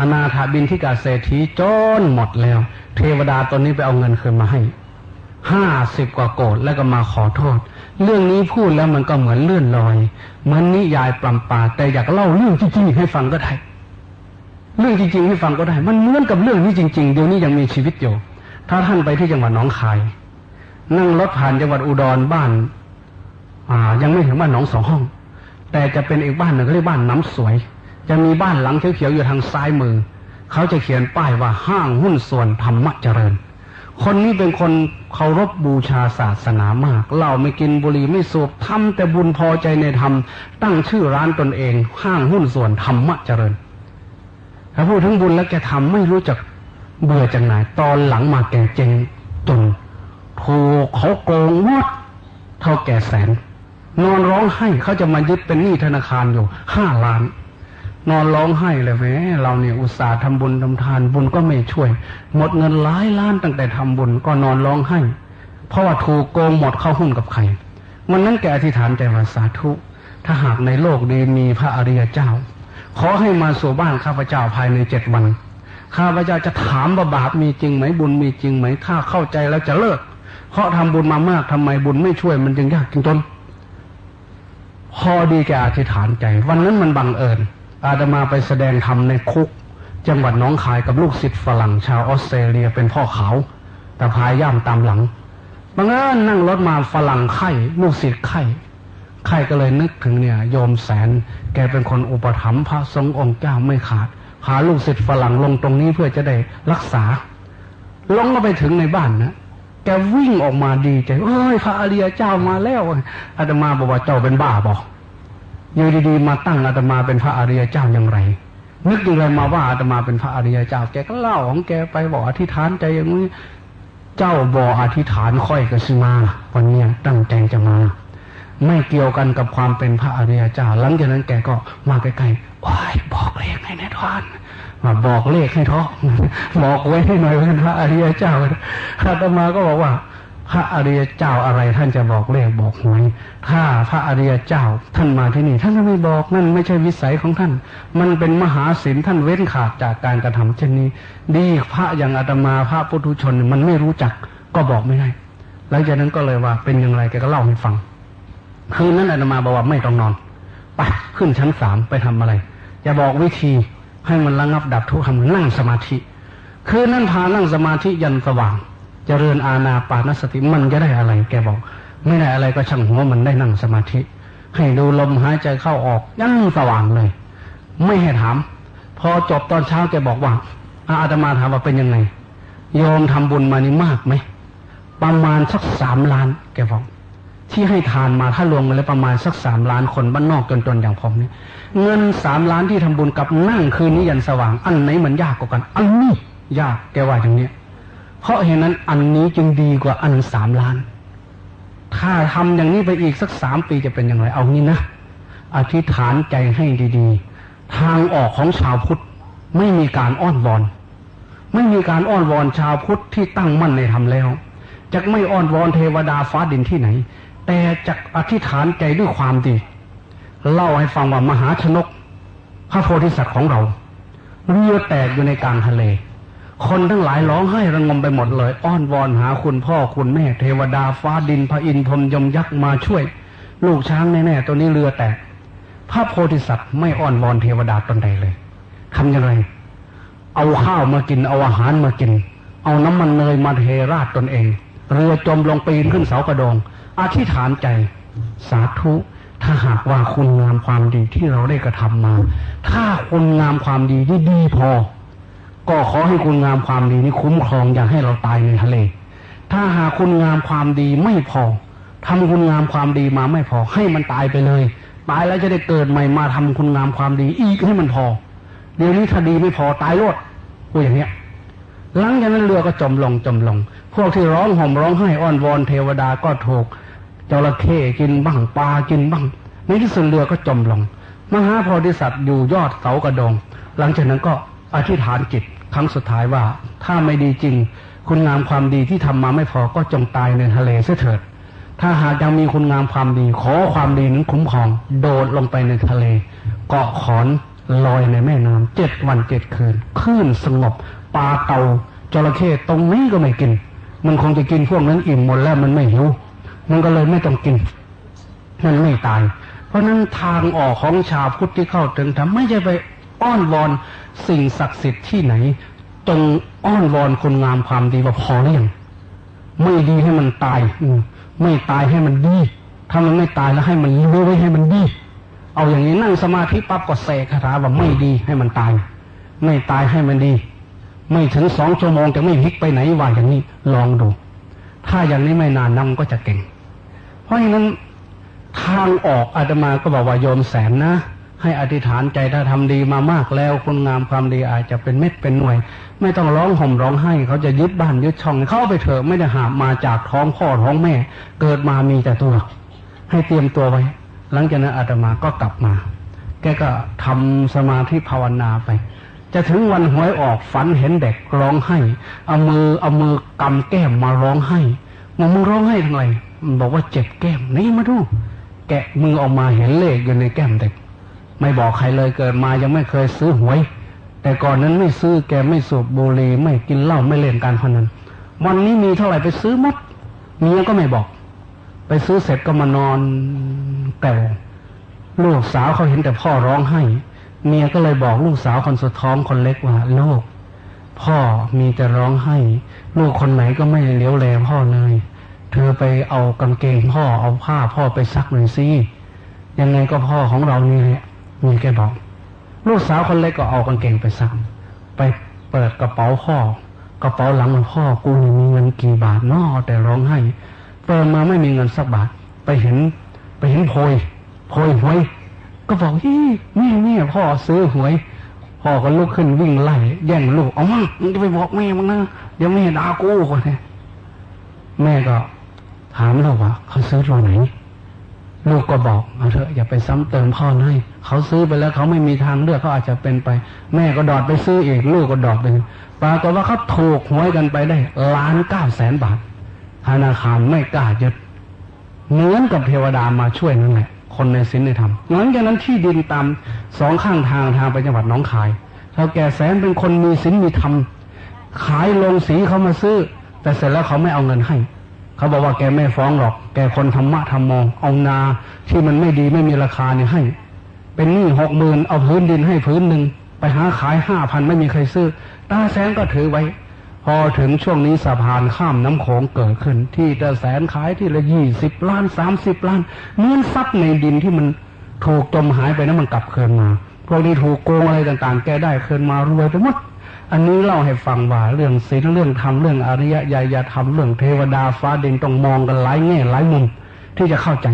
อนาถาบินที่กาเศรษฐีจนหมดแล้ว เทวดาตนนี้ไปเอาเงินคืนมาให้ห้าสิบกว่าโกดแล้วก็มาขอโทษ เรื่องนี้พูดแล้วมันก็เหมือนเลื่อนลอย เหมือนนิยายปลำปาแต่อยากเล่าเรื่องจริงๆให้ฟังก็ได้ เรื่องจริงๆให้ฟังก็ได้ มันเหมือนกับเรื่องนี้จริง ๆ เดี๋ยวนี้ยังมีชีวิตอยู่ ถ้าท่านไปที่จังหวัดหนองคาย นั่งรถผ่านจังหวัดอุดรบ้าน อ่า ยังไม่ถึงบ้านหนองสองห้อง แต่จะเป็นอีกบ้านหนึ่งเขาเรียกบ้านน้ำสวย จะมีบ้านหลังเขียวๆอยู่ทางซ้ายมือ เขาจะเขียนป้ายว่าห้างหุ้นส่วนธรรมะเจริญ คนนี้เป็นคนเคารพบูชาศาสนามากเหล้าไม่กินบุหรี่ไม่สูบทำแต่บุญพอใจในธรรม ตั้งชื่อร้านตนเอง ห้างหุ้นส่วนธรรมะเจริญถ้าพูดถึงบุญแล้วแกทำไม่รู้จักเบื่อจากไหนตอนหลังมาแกเจงจนถูกเขาโกงหมดเท่าแก่แสน นอนร้องไห้เขาจะมายึดเป็นหนี้ธนาคารอยู่ห้าล้าน นอนร้องไห้เลยแหมเราเนี่ยอุตส่าห์ทำบุญทำทานบุญก็ไม่ช่วย หมดเงินหลายล้านตั้งแต่ทำบุญก็นอนร้องไห้ เพราะว่าถูกโกงหมดเข้าหุ้นกับใครวันนั้นแกอธิษฐานใจว่าสาธุ ถ้าหากในโลกนี้มีพระอริยเจ้า ขอให้มาสู่บ้านข้าพเจ้าภายในเจ็ดวัน ข้าพเจ้าจะถามว่าบาปมีจริงไหมบุญมีจริงไหมถ้าเข้าใจแล้วจะเลิก เพราะทำบุญมามากทำไมบุญไม่ช่วยมันจึงยากจึงจนพอดีแกอธิษฐานใจ วันนั้นมันบังเอิญ อาตมาไปแสดงธรรมในคุก จังหวัดน้องคายกับลูกศิษย์ฝรั่งชาวออสเตรเลียเป็นพ่อเขาแต่พายย่ามตามหลังบังเอิญนั่งรถมาฝรั่งไข้ลูกศิษย์ไข้ไข้ก็เลยนึกถึงเนี่ย โยมแสน แกเป็นคนอุปถัมภ์พระสงฆ์องค์เจ้าไม่ขาดหาลูกศิษย์ฝรั่งลงตรงนี้เพื่อจะได้รักษา ลงก็ไปถึงในบ้านนะแกวิ่งออกมาดีใจเอ้ยพระอริยเจ้ามาแล้วอาตมาบอกว่าเจ้าเป็นบ้าบอก อยู่ดีๆมาตั้งอาตมาเป็นพระอริยเจ้าอย่างไร นึกยังไงมาว่าอาตมาเป็นพระอริยเจ้า แกก็เล่าของแกไปบอกอธิษฐานใจอย่างนี้เจ้าบออธิษฐานค่อยก็สิมาวันเนี้ยตั้งใจจะมา ไม่เกี่ยวกันกับความเป็นพระอริยเจ้า หลังจากนั้นแกก็มาใกล้ๆว้ายบอกเลขให้แน่ทานมาบอกเลขให้ท้อบอกไว้ให้หน่อยเป็นพระอริยเจ้าอาตมาก็บอกว่า พระอริยเจ้าอะไรท่านจะบอกเลขบอกหวยถ้าพระอริยเจ้าท่านมาที่นี่ ท่านก็ไม่บอกนั่นไม่ใช่วิสัยของท่าน มันเป็นมหาศีลท่านเว้นขาดจากการกระทำเช่นนี้ ดีพระอย่างอาตมาพระปุถุชนมันไม่รู้จักก็บอกไม่ได้หลังจากนั้นก็เลยว่าเป็นอย่างไรแกก็เล่าให้ฟังคืนนั้นอาตมาบอกว่าไม่ต้องนอนไปขึ้นชั้นสามไปทำอะไรจะบอกวิธีให้มันระงับดับทุกข์ทำนั่งสมาธิ คืนนั้นพานั่งสมาธิยันสว่าง เจริญอาณาปานสติมันจะได้อะไร แกบอก ไม่ได้อะไรก็ช่างหัวมันได้นั่งสมาธิ ให้ดูลมหายใจเข้าออกยันสว่างเลย ไม่ให้ถาม พอจบตอนเช้าแกบอกว่าอาตมาถามว่าเป็นยังไง โยมทำบุญมานี่มากไหมประมาณสักสามล้าน แกบอกที่ให้ทานมาถ้ารวมกันแล้วประมาณสักสามล้านคนบ้านนอกจนๆอย่างผมเนี่ยเงินสามล้านที่ทำบุญกับนั่งคืนนี้ยันสว่าง อันไหนมันยากกว่ากัน อันนี้ยากแกว่าอย่างเนี้ย เพราะเหตุนั้นอันนี้จึงดีกว่าอันสามล้าน ถ้าทำอย่างนี้ไปอีกสักสามปีจะเป็นอย่างไรเอางี้นะอธิษฐานใจให้ดีๆ ทางออกของชาวพุทธไม่มีการอ้อนวอน ไม่มีการอ้อนวอนชาวพุทธที่ตั้งมั่นในธรรมแล้วจะไม่อ้อนวอนเทวดาฟ้าดินที่ไหน แต่จะอธิษฐานใจด้วยความดี เล่าให้ฟังว่ามหาชนก พระโพธิสัตว์ของเราเรือแตกอยู่ในกลางทะเล คนทั้งหลายร้องไห้ระงมไปหมดเลย อ้อนวอนหาคุณพ่อคุณแม่ เทวดาฟ้าดินพระอินทร์พรมยมยักษ์มาช่วย ลูกช้างแน่ๆตัวนี้เรือแตกพระโพธิสัตว์ไม่อ้อนวอนเทวดาตนใดเลยทำยังไงเอาข้าวมากินเอาอาหารมากิน เอาน้ำมันเนยมาเทราดตนเอง เรือจมลงปีนขึ้นเสากระดองอธิษฐานใจ สาธุถ้าหากว่าคุณงามความดีที่เราได้กระทำมา ถ้าคุณงามความดีที่ดีพอ ก็ขอให้คุณงามความดีนี้คุ้มครองอย่าให้เราตายในทะเล ถ้าหากคุณงามความดีไม่พอทำคุณงามความดีมาไม่พอ ให้มันตายไปเลย ตายแล้วจะได้เกิดใหม่มาทำคุณงามความดีอีกให้มันพอ เดี๋ยวนี้ถ้าดีไม่พอตายรวดพูดอย่างเนี้ยหลังจากนั้นเรือก็จมลงจมลง พวกที่ร้องห่มร้องไห้อ้อนวอนเทวดาก็ถูกจระเข้กินบ้างปลากินบ้างในที่สุดเรือก็จมลง มหาโพธิสัตว์อยู่ยอดเสากระดง หลังจากนั้นก็อธิษฐานจิต ครั้งสุดท้ายว่าถ้าไม่ดีจริง คุณงามความดีที่ทำมาไม่พอก็จงตายในทะเลเสียเถิด ถ้าหากยังมีคุณงามความดี ขอความดีนั้นคุ้มครอง โดดลงไปในทะเล เกาะขอนลอยในแม่น้ำเจ็ดวันเจ็ดคืนคลื่นสงบปลาเต่าจระเข้ตรงนี้ก็ไม่กิน มันคงจะกินพวกนั้นอิ่มหมดแล้วมันไม่หิวมันก็เลยไม่ต้องกินมันไม่ตาย เพราะนั้นทางออกของชาวพุทธที่เข้าถึงธรรมไม่ใช่ไปอ้อนวอน สิ่งศักดิ์สิทธิ์ที่ไหนจงอ้อนวอนคนงามความดีว่าพอหรือยังไม่ดีให้มันตาย อืไม่ตายให้มันดี ถ้ามันไม่ตายแล้วให้มันรู้ไว้ให้มันดี เอาอย่างนี้นั่งสมาธิปั๊บก็เสกคาถาว่าไม่ดีให้มันตาย ไม่ตายให้มันดี ไม่ถึงสองชั่วโมงจะไม่พลิกไปไหนว่าอย่างนี้ลองดู ถ้าอย่างนี้ไม่นานนันก็จะเก่ง เพราะฉะนั้นทางออกอาตมาก็บอกว่าโยมแสนนะ ให้อธิษฐานใจถ้าทำดีมามากแล้วคุณงามความดีอาจจะเป็นเม็ดเป็นหน่วย ไม่ต้องร้องห่มร้องไห้เขาจะยึดบ้านยึดช่องเข้าไปเถอะไม่ได้หามาจากท้องพ่อท้องแม่ เกิดมามีแต่ตัว ให้เตรียมตัวไว้ หลังจากนั้นอาตมาก็กลับมา แกก็ทำสมาธิภาวนาไป จะถึงวันหวยออกฝันเห็นเด็กร้องไห้เอามือเอามือกำแก้มมาร้องไห้มามึงร้องไห้ทำไมบอกว่าเจ็บแก้มนี่มาดู แกะมือออกมาเห็นเลขอยู่ในแก้มเด็ก ไม่บอกใครเลยเกิดมายังไม่เคยซื้อหวย แต่ก่อนนั้นไม่ซื้อแกไม่สูบบุหรี่ไม่กินเหล้าไม่เล่นการพนันวันนี้มีเท่าไหร่ไปซื้อหมดเมียก็ไม่บอก ไปซื้อเสร็จก็มานอนแก่ลูกสาวเขาเห็นแต่พ่อร้องไห้ เมียก็เลยบอกลูกสาวคนสุดท้องคนเล็กว่าลูกพ่อมีแต่ร้องไห้ ลูกคนไหนก็ไม่เลี้ยวแลพ่อเลยเธอไปเอากางเกงพ่อเอาผ้าพ่อไปซักหน่อยสิยังไงก็พ่อของเรานี่แหละ มีแกบอก ลูกสาวคนเล็กก็เอากางเกงไปซักไปเปิดกระเป๋าพ่อกระเป๋าหลังของพ่อกูนี่มีเงินกี่บาทนอแต่ร้องไห้เปิดมาไม่มีเงินสักบาท ไปเห็น ไปเห็นโพยโพยหวย ก็บอกฮี่แม่แม่พ่อซื้อหวยพ่อก็ลุกขึ้นวิ่งไล่แย่งลูกเอามามึงจะไปบอกแม่มึงนะเดี๋ยวแม่ด่ากูคนนี้แม่ก็ถามลูกว่าเขาซื้อตัวไหน ลูกก็บอกเอาเถอะอย่าไปซ้ำเติมพ่อเลยเขาซื้อไปแล้วเขาไม่มีทางเลือกเขาอาจจะเป็นไป แม่ก็ดอดไปซื้ออีกลูกก็ดอดไปปรากฏว่าเขาถูกหวยกันไปได้ล้านเก้าแสนบาทธนาคารไม่กล้ายึดเหมือนกับเทวดามาช่วยนั่นแหละคนในศีลในธรรมหลังจากนั้นที่ดินตามสองข้างทางทางไปจังหวัดน้องคายเท่าแก่แสนเป็นคนมีศีลมีธรรมขายลงสีเขามาซื้อ แต่เสร็จแล้วเขาไม่เอาเงินให้ เขาบอกว่าแกไม่ฟ้องหรอก แกคนธรรมะธรรมโมเอานาที่มันไม่ดีไม่มีราคาเนี่ยให้ เป็นหนี้หกหมื่นเอาพื้นดินให้พื้นหนึ่งไปหาขายห้าพันไม่มีใครซื้อ ตาแสนก็ถือไว้ พอถึงช่วงนี้สะพานข้ามน้ำโขงเกิดขึ้น ที่ตาแสนขายที่ละยี่สิบล้านสามสิบล้านเงินทรัพย์ในดินที่มันถูกจมหายไปนั้นมันกลับคืนมาพวกนี้ถูกโกงอะไรต่างๆ แกได้คืนมารวยไปหมด อันนี้เล่าให้ฟังว่าเรื่องศีลเรื่องธรรมเรื่องอริยญาณธรรมเรื่องเทวดาฟ้าดินต้องมองกันหลายแง่หลายมุมที่จะเข้าใจ